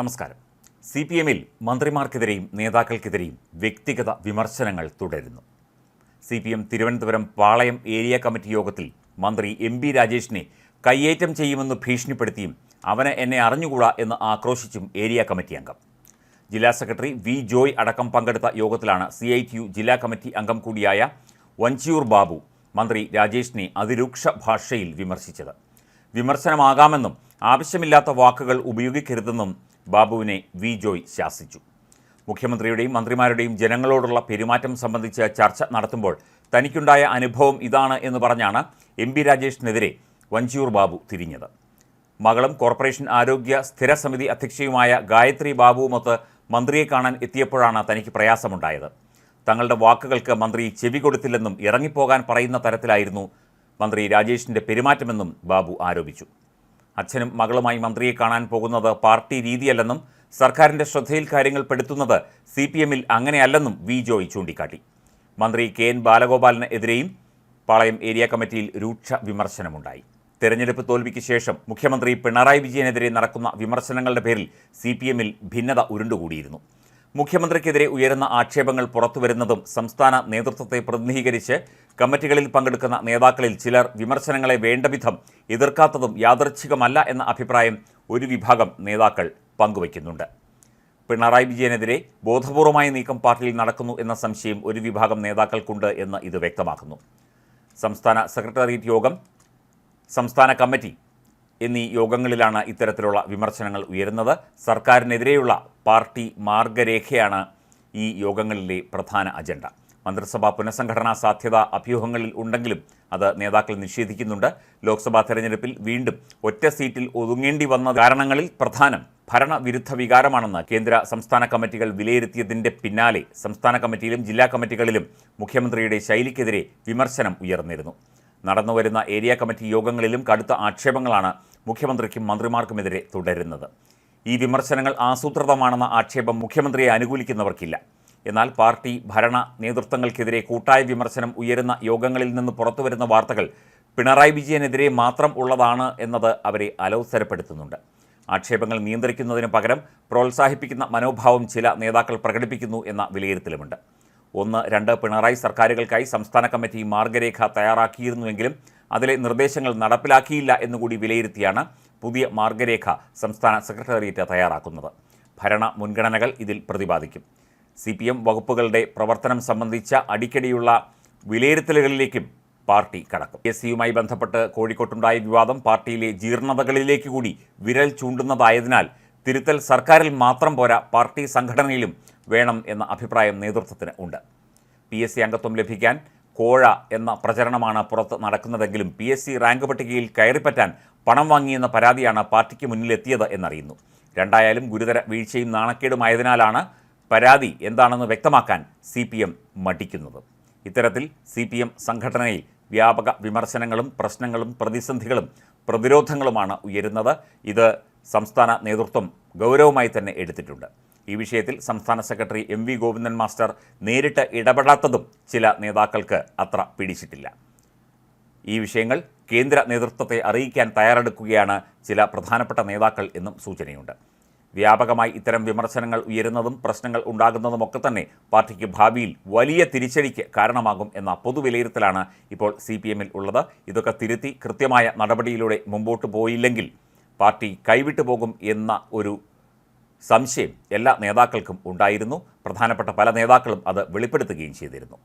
നമസ്കാരം. C P എമ്മിൽ മന്ത്രിമാർക്കെതിരെയും നേതാക്കൾക്കെതിരെയും വ്യക്തിഗത വിമർശനങ്ങൾ തുടരുന്നു. C P M Thiruvananthapuram Palayam area committee യോഗത്തിൽ മന്ത്രി എം ബി രാജേഷിനെ കയ്യേറ്റം ചെയ്യുമെന്ന് ഭീഷണിപ്പെടുത്തിയും അവനെ എന്നെ അറിഞ്ഞുകൂടാ എന്ന് ആക്രോശിച്ചും ഏരിയ കമ്മിറ്റി അംഗം. ജില്ലാ സെക്രട്ടറി വി ജോയ് അടക്കം പങ്കെടുത്ത യോഗത്തിലാണ് സി ഐ ടി യു ജില്ലാ കമ്മിറ്റി അംഗം കൂടിയായ വഞ്ചിയൂർ ബാബു മന്ത്രി രാജേഷിനെ അതിരൂക്ഷ ഭാഷയിൽ വിമർശിച്ചത്. വിമർശനമാകാമെന്നും ആവശ്യമില്ലാത്ത വാക്കുകൾ ഉപയോഗിക്കരുതെന്നും ബാബുവിനെ വി ജോയ് ശാസിച്ചു. മുഖ്യമന്ത്രിയുടെയും മന്ത്രിമാരുടെയും ജനങ്ങളോടുള്ള പെരുമാറ്റം സംബന്ധിച്ച് ചർച്ച നടത്തുമ്പോൾ തനിക്കുണ്ടായ അനുഭവം ഇതാണ് എന്ന് പറഞ്ഞാണ് എം പി രാജേഷിനെതിരെ വഞ്ചിയൂർ ബാബു തിരിഞ്ഞത്. മകളും കോർപ്പറേഷൻ ആരോഗ്യ സ്ഥിര സമിതി അധ്യക്ഷയുമായ ഗായത്രി ബാബുവുമൊത്ത് മന്ത്രിയെ കാണാൻ എത്തിയപ്പോഴാണ് തനിക്ക് പ്രയാസമുണ്ടായത്. തങ്ങളുടെ വാക്കുകൾക്ക് മന്ത്രി ചെവി കൊടുത്തില്ലെന്നും ഇറങ്ങിപ്പോകാൻ പറയുന്ന തരത്തിലായിരുന്നു മന്ത്രി രാജേഷിന്റെ പെരുമാറ്റമെന്നും ബാബു ആരോപിച്ചു. അച്ഛനും മകളുമായി മന്ത്രിയെ കാണാൻ പോകുന്നത് പാർട്ടി രീതിയല്ലെന്നും സർക്കാരിന്റെ ശ്രദ്ധയിൽ കാര്യങ്ങൾ പെടുത്തുന്നത് സി പി എമ്മിൽ അങ്ങനെയല്ലെന്നും വി ജോയ് ചൂണ്ടിക്കാട്ടി. മന്ത്രി കെ എൻ ബാലഗോപാലിനെതിരെയും പാളയം ഏരിയ കമ്മിറ്റിയിൽ രൂക്ഷ വിമർശനമുണ്ടായി. തെരഞ്ഞെടുപ്പ് തോൽവിക്ക് ശേഷം മുഖ്യമന്ത്രി പിണറായി വിജയനെതിരെ നടക്കുന്ന വിമർശനങ്ങളുടെ പേരിൽ സി പി എമ്മിൽ ഭിന്നത ഉരുണ്ടുകൂടിയിരുന്നു. മുഖ്യമന്ത്രിക്കെതിരെ ഉയരുന്ന ആക്ഷേപങ്ങൾ പുറത്തുവരുന്നതും സംസ്ഥാന നേതൃത്വത്തെ പ്രതിനിധീകരിച്ച് കമ്മിറ്റികളിൽ പങ്കെടുക്കുന്ന നേതാക്കളിൽ ചിലർ വിമർശനങ്ങളെ വേണ്ടവിധം എതിർക്കാത്തതും യാദർച്ഛികമല്ല എന്ന അഭിപ്രായം ഒരു വിഭാഗം നേതാക്കൾ പങ്കുവയ്ക്കുന്നുണ്ട്. പിണറായി വിജയനെതിരെ ബോധപൂർവമായ നീക്കം പാർട്ടിയിൽ നടക്കുന്നു എന്ന സംശയം ഒരു വിഭാഗം നേതാക്കൾക്കുണ്ട് എന്ന് ഇത് വ്യക്തമാക്കുന്നു. സംസ്ഥാന സെക്രട്ടേറിയറ്റ് യോഗം സംസ്ഥാന കമ്മിറ്റി എന്നീ യോഗങ്ങളിലാണ് ഇത്തരത്തിലുള്ള വിമർശനങ്ങൾ ഉയരുന്നത്. സർക്കാരിനെതിരെയുള്ള പാർട്ടി മാർഗരേഖയാണ് ഈ യോഗങ്ങളിലെ പ്രധാന അജണ്ട. മന്ത്രിസഭാ പുനഃസംഘടനാ സാധ്യത അഭ്യൂഹങ്ങളിൽ ഉണ്ടെങ്കിലും അത് നേതാക്കൾ നിഷേധിക്കുന്നുണ്ട്. ലോക്സഭാ തെരഞ്ഞെടുപ്പിൽ വീണ്ടും ഒറ്റ സീറ്റിൽ ഒതുങ്ങേണ്ടി വന്ന കാരണങ്ങളിൽ പ്രധാനം ഭരണവിരുദ്ധ വികാരമാണെന്ന് കേന്ദ്ര സംസ്ഥാന കമ്മിറ്റികൾ വിലയിരുത്തിയതിന്റെ പിന്നാലെ സംസ്ഥാന കമ്മിറ്റിയിലും ജില്ലാ കമ്മിറ്റികളിലും മുഖ്യമന്ത്രിയുടെ ശൈലിക്കെതിരെ വിമർശനം ഉയർന്നിരുന്നു. നടന്നുവരുന്ന ഏരിയ കമ്മിറ്റി യോഗങ്ങളിലും കടുത്ത ആക്ഷേപങ്ങളാണ് മുഖ്യമന്ത്രിക്കും മന്ത്രിമാർക്കുമെതിരെ തുടരുന്നത്. ഈ വിമർശനങ്ങൾ ആസൂത്രിതമാണെന്ന ആക്ഷേപം മുഖ്യമന്ത്രിയെ അനുകൂലിക്കുന്നവർക്കില്ല. എന്നാൽ പാർട്ടി ഭരണ നേതൃത്വങ്ങൾക്കെതിരെ കൂട്ടായ വിമർശനം ഉയരുന്ന യോഗങ്ങളിൽ നിന്ന് പുറത്തുവരുന്ന വാർത്തകൾ പിണറായി വിജയനെതിരെ മാത്രം ഉള്ളതാണ് എന്നത് അവരെ അലോസരപ്പെടുത്തുന്നുണ്ട്. ആക്ഷേപങ്ങൾ നിയന്ത്രിക്കുന്നതിന് പകരം പ്രോത്സാഹിപ്പിക്കുന്ന മനോഭാവം ചില നേതാക്കൾ പ്രകടിപ്പിക്കുന്നു എന്ന വിലയിരുത്തലുമുണ്ട്. ഒന്ന് രണ്ട് പിണറായി സർക്കാരുകൾക്കായി സംസ്ഥാന കമ്മിറ്റി മാർഗരേഖ തയ്യാറാക്കിയിരുന്നുവെങ്കിലും അതിലെ നിർദ്ദേശങ്ങൾ നടപ്പിലാക്കിയില്ല എന്നുകൂടി വിലയിരുത്തിയാണ് പുതിയ മാർഗരേഖ സംസ്ഥാന സെക്രട്ടേറിയറ്റ് തയ്യാറാക്കുന്നത്. ഭരണ മുൻഗണനകൾ ഇതിൽ പ്രതിപാദിക്കും. സി പി എം വകുപ്പുകളുടെ പ്രവർത്തനം സംബന്ധിച്ച അടിക്കടിയുള്ള വിലയിരുത്തലുകളിലേക്കും പാർട്ടി കടക്കും. എസ് സിയുമായി ബന്ധപ്പെട്ട് കോഴിക്കോട്ടുണ്ടായ വിവാദം പാർട്ടിയിലെ ജീർണതകളിലേക്ക് കൂടി വിരൽ ചൂണ്ടുന്നതായതിനാൽ തിരുത്തൽ സർക്കാരിൽ മാത്രം പോരാ പാർട്ടി സംഘടനയിലും വേണം എന്ന അഭിപ്രായം നേതൃത്വത്തിന് ഉണ്ട്. പി എസ് സി അംഗത്വം ലഭിക്കാൻ കോഴ എന്ന പ്രചരണമാണ് പുറത്ത് നടക്കുന്നതെങ്കിലും പി എസ് സി റാങ്ക് പട്ടികയിൽ കയറിപ്പറ്റാൻ പണം വാങ്ങിയെന്ന പരാതിയാണ് പാർട്ടിക്ക് മുന്നിലെത്തിയത് എന്നറിയുന്നു. രണ്ടായാലും ഗുരുതര വീഴ്ചയും നാണക്കേടുമായതിനാലാണ് പരാതി എന്താണെന്ന് വ്യക്തമാക്കാൻ സി പി എം മടിക്കുന്നത്. ഇത്തരത്തിൽ സി പി എം സംഘടനയിൽ വ്യാപക വിമർശനങ്ങളും പ്രശ്നങ്ങളും പ്രതിസന്ധികളും പ്രതിരോധങ്ങളുമാണ് ഉയരുന്നത്. ഇത് സംസ്ഥാന നേതൃത്വം ഗൗരവമായി തന്നെ എടുത്തിട്ടുണ്ട്. ഈ വിഷയത്തിൽ സംസ്ഥാന secretary M V Govindan master നേരിട്ട് ഇടപെടാത്തതും ചില നേതാക്കൾക്ക് അത്ര പിടിച്ചിട്ടില്ല. ഈ വിഷയങ്ങൾ കേന്ദ്ര നേതൃത്വത്തെ അറിയിക്കാൻ തയ്യാറെടുക്കുകയാണ് ചില പ്രധാനപ്പെട്ട നേതാക്കൾ എന്നും സൂചനയുണ്ട്. വ്യാപകമായി ഇത്തരം വിമർശനങ്ങൾ ഉയരുന്നതും പ്രശ്നങ്ങൾ ഉണ്ടാകുന്നതുമൊക്കെ തന്നെ പാർട്ടിക്ക് ഭാവിയിൽ വലിയ തിരിച്ചടിക്ക് കാരണമാകും എന്ന പൊതുവിലയിരുത്തലാണ് ഇപ്പോൾ സി പി എമ്മിൽ ഉള്ളത്. ഇതൊക്കെ തിരുത്തി കൃത്യമായ നടപടിയിലൂടെ മുമ്പോട്ട് പോയില്ലെങ്കിൽ പാർട്ടി കൈവിട്ടു പോകും എന്ന ഒരു സംശയം എല്ലാ നേതാക്കൾക്കും ഉണ്ടായിരുന്നു. പ്രധാനപ്പെട്ട പല നേതാക്കളും അത് വെളിപ്പെടുത്തുകയും ചെയ്തിരുന്നു.